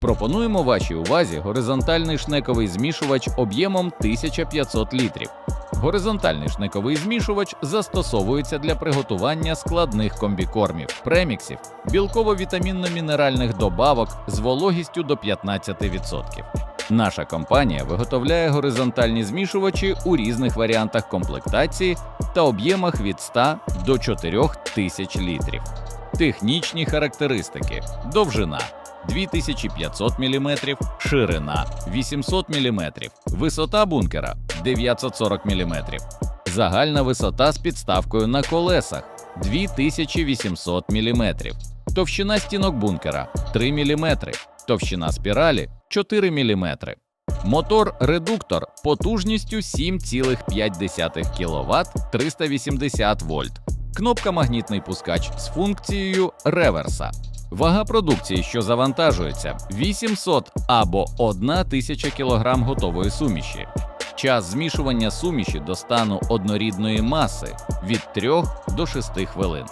Пропонуємо вашій увазі горизонтальний шнековий змішувач об'ємом 1500 літрів. Горизонтальний шнековий змішувач застосовується для приготування складних комбікормів, преміксів, білково-вітамінно-мінеральних добавок з вологістю до 15%. Наша компанія виготовляє горизонтальні змішувачі у різних варіантах комплектації та об'ємах від 100 до 4000 літрів. Технічні характеристики: довжина 2500 мм, ширина 800 мм, висота бункера 940 мм, загальна висота з підставкою на колесах 2800 мм, товщина стінок бункера 3 мм, товщина спіралі 4 мм. Мотор-редуктор потужністю 7,5 кВт 380 вольт. Кнопка магнітний пускач з функцією реверса. Вага продукції, що завантажується 800 або 1000 кг готової суміші. Час змішування суміші до стану однорідної маси від 3 до 6 хвилин.